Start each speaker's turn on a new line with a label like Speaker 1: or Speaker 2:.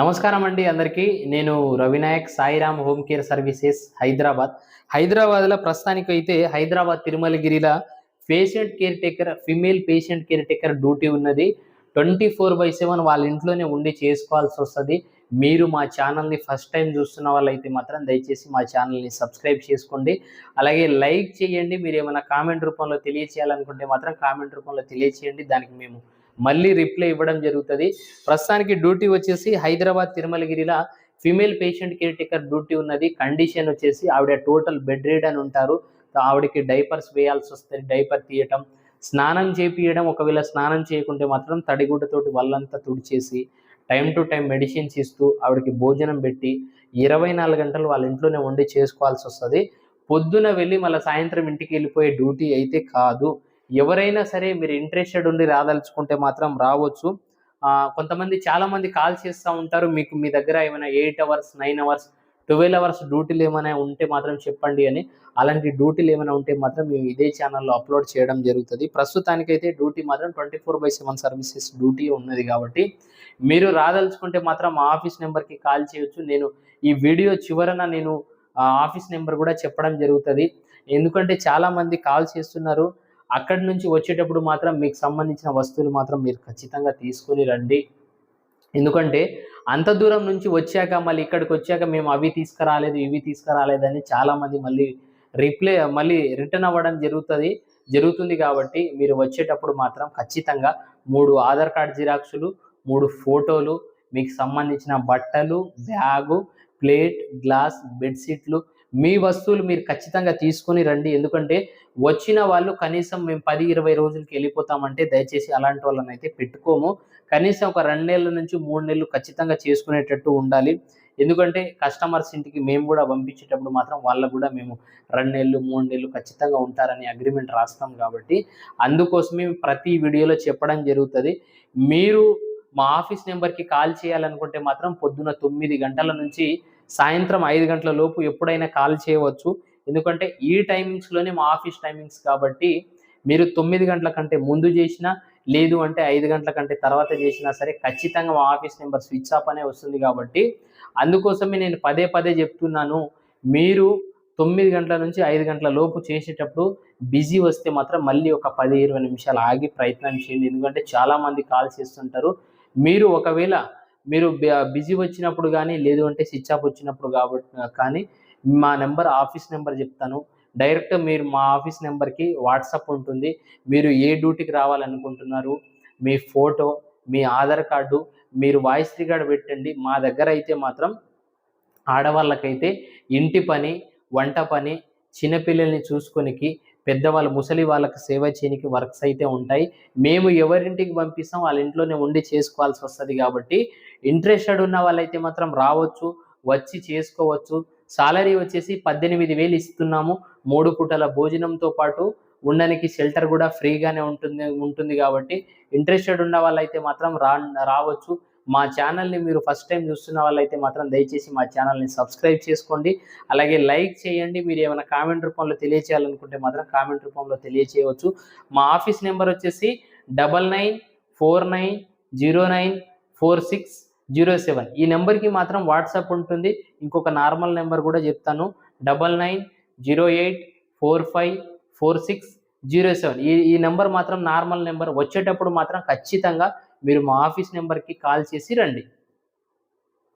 Speaker 1: నమస్కారం అండి అందరికీ. నేను Ravinayak Sairam home care services Hyderabad. హైదరాబాద్లో ప్రస్తుతానికి అయితే Hyderabad తిరుమలగిరిలో patient caretaker female patient caretaker duty ఉన్నది. ట్వంటీ ఫోర్ బై సెవెన్ వాళ్ళ ఇంట్లోనే ఉండి చేసుకోవాల్సి వస్తుంది. మీరు మా ఛానల్ని ఫస్ట్ టైం చూస్తున్న వాళ్ళైతే మాత్రం దయచేసి మా ఛానల్ని సబ్స్క్రైబ్ చేసుకోండి. అలాగే లైక్ చేయండి. మీరు ఏమైనా కామెంట్ రూపంలో తెలియచేయాలనుకుంటే మాత్రం కామెంట్ రూపంలో తెలియచేయండి. దానికి మేము మళ్ళీ రిప్లై ఇవ్వడం జరుగుతుంది. ప్రస్తుతానికి డ్యూటీ వచ్చేసి హైదరాబాద్ తిరుమలగిరిలో female patient caretaker duty ఉన్నది. కండిషన్ వచ్చేసి ఆవిడ టోటల్ బెడ్ రీడ్ అని ఉంటారు. ఆవిడకి డైపర్స్ వేయాల్సి వస్తుంది. డైపర్ తీయటం స్నానం చేపియడం ఒకవేళ స్నానం చేయకుంటే మాత్రం తడిగుడ్డతోటి వాళ్ళంతా తుడిచేసి టైం టు టైం మెడిసిన్స్ ఇస్తూ ఆవిడకి భోజనం పెట్టి ఇరవై నాలుగు గంటలు వాళ్ళ ఇంట్లోనే ఉండి చేసుకోవాల్సి వస్తుంది. పొద్దున వెళ్ళి మళ్ళీ సాయంత్రం ఇంటికి వెళ్ళిపోయే డ్యూటీ అయితే కాదు. ఎవరైనా సరే మీరు ఇంట్రెస్టెడ్ ఉండి రాదలుచుకుంటే మాత్రం రావచ్చు. కొంతమంది చాలా మంది కాల్ చేస్తూ ఉంటారు. మీకు మీ దగ్గర ఏమైనా eight hours nine hours twelve hours డ్యూటీలు ఏమైనా ఉంటే మాత్రం చెప్పండి అని అలాంటి డ్యూటీలు ఏమైనా ఉంటే మాత్రం మేము ఇదే ఛానల్లో అప్లోడ్ చేయడం జరుగుతుంది. ప్రస్తుతానికైతే డ్యూటీ మాత్రం twenty four by seven services duty ఉన్నది కాబట్టి మీరు రాదలుచుకుంటే మాత్రం మా ఆఫీస్ నెంబర్కి కాల్ చేయొచ్చు. నేను ఈ వీడియో చివరన నేను ఆఫీస్ నెంబర్ కూడా చెప్పడం జరుగుతుంది. ఎందుకంటే చాలామంది కాల్ చేస్తున్నారు. అక్కడి నుంచి వచ్చేటప్పుడు మాత్రం మీకు సంబంధించిన వస్తువులు మాత్రం మీరు ఖచ్చితంగా తీసుకుని రండి. ఎందుకంటే అంత దూరం నుంచి వచ్చాక మళ్ళీ ఇక్కడికి వచ్చాక మేము అవి తీసుకురాలేదు ఇవి తీసుకురాలేదని చాలా మంది మళ్ళీ రిప్లై మళ్ళీ రిటర్న్ అవ్వడం జరుగుతుంది జరుగుతుంది కాబట్టి మీరు వచ్చేటప్పుడు మాత్రం ఖచ్చితంగా మూడు ఆధార్ కార్డ్ జిరాక్సులు మూడు ఫోటోలు మీకు సంబంధించిన బట్టలు బ్యాగు ప్లేట్ గ్లాస్ బెడ్షీట్లు మీ వస్తువులు మీరు ఖచ్చితంగా తీసుకొని రండి. ఎందుకంటే వచ్చిన వాళ్ళు కనీసం మేము పది ఇరవై రోజులకి వెళ్ళిపోతామంటే దయచేసి అలాంటి వాళ్ళని అయితే పెట్టుకోము. కనీసం ఒక రెండు నెలల నుంచి మూడు నెలలు ఖచ్చితంగా చేసుకునేటట్టు ఉండాలి. ఎందుకంటే కస్టమర్స్ ఇంటికి మేము కూడా పంపించేటప్పుడు మాత్రం వాళ్ళకు కూడా మేము రెండు నెలలు మూడు నెలలు ఖచ్చితంగా ఉంటారని అగ్రిమెంట్ రాస్తాం కాబట్టి అందుకోసమే ప్రతి వీడియోలో చెప్పడం జరుగుతుంది. మీరు మా ఆఫీస్ నెంబర్కి కాల్ చేయాలనుకుంటే మాత్రం పొద్దున తొమ్మిది గంటల నుంచి సాయంత్రం ఐదు గంటల లోపు ఎప్పుడైనా కాల్ చేయవచ్చు. ఎందుకంటే ఈ టైమింగ్స్లోనే మా ఆఫీస్ టైమింగ్స్ కాబట్టి మీరు తొమ్మిది గంటల కంటే ముందు చేసినా లేదు అంటే ఐదు గంటల కంటే తర్వాత చేసినా సరే ఖచ్చితంగా మా ఆఫీస్ నెంబర్ స్విచ్ ఆఫ్ అనే వస్తుంది కాబట్టి అందుకోసమే నేను పదే పదే చెప్తున్నాను. మీరు తొమ్మిది గంటల నుంచి ఐదు గంటల లోపు చేసేటప్పుడు బిజీ వస్తే మాత్రం మళ్ళీ ఒక పది ఇరవై నిమిషాలు ఆగి ప్రయత్నం చేయండి. ఎందుకంటే చాలామంది కాల్ చేస్తుంటారు. మీరు ఒకవేళ మీరు బిజీ వచ్చినప్పుడు కానీ లేదు అంటే స్విచ్ ఆఫ్ వచ్చినప్పుడు కాబట్టి కానీ మా నెంబర్ ఆఫీస్ నెంబర్ చెప్తాను. డైరెక్ట్ మీరు మా ఆఫీస్ నెంబర్కి వాట్సాప్ ఉంటుంది. మీరు ఏ డ్యూటీకి రావాలనుకుంటున్నారు మీ ఫోటో మీ ఆధార్ కార్డు మీరు వాయిస్ రికార్డ్ పెట్టండి. మా దగ్గర అయితే మాత్రం ఆడవాళ్ళకైతే ఇంటి పని వంట పని చిన్నపిల్లల్ని చూసుకొనికి పెద్దవాళ్ళు ముసలి వాళ్ళకి సేవ చేయడానికి వర్క్స్ అయితే ఉంటాయి. మేము ఎవరింటికి పంపిస్తాం వాళ్ళ ఇంట్లోనే ఉండి చేసుకోవాల్సి వస్తుంది కాబట్టి ఇంట్రెస్టెడ్ ఉన్న వాళ్ళైతే మాత్రం రావచ్చు వచ్చి చేసుకోవచ్చు. సాలరీ వచ్చేసి పద్దెనిమిది వేలు ఇస్తున్నాము. మూడు పూటల భోజనంతో పాటు ఉండడానికి షెల్టర్ కూడా ఫ్రీగానే ఉంటుంది ఉంటుంది కాబట్టి ఇంట్రెస్టెడ్ ఉన్న వాళ్ళైతే మాత్రం రా రావచ్చు. మా ఛానల్ని మీరు ఫస్ట్ టైం చూస్తున్న వాళ్ళైతే మాత్రం దయచేసి మా ఛానల్ని సబ్స్క్రైబ్ చేసుకోండి. అలాగే లైక్ చేయండి. మీరు ఏమైనా కామెంట్ రూపంలో తెలియచేయాలనుకుంటే మాత్రం కామెంట్ రూపంలో తెలియచేయవచ్చు. మా ఆఫీస్ నెంబర్ వచ్చేసి double nine four nine zero nine four six zero seven. ఈ నెంబర్కి మాత్రం వాట్సాప్ ఉంటుంది. ఇంకొక నార్మల్ నెంబర్ కూడా చెప్తాను. Double nine zero eight four five four six zero seven. ఈ ఈ నెంబర్ మాత్రం నార్మల్ నెంబర్. వచ్చేటప్పుడు మాత్రం ఖచ్చితంగా మీరు మా ఆఫీస్ నెంబర్కి కాల్ చేసి రండి.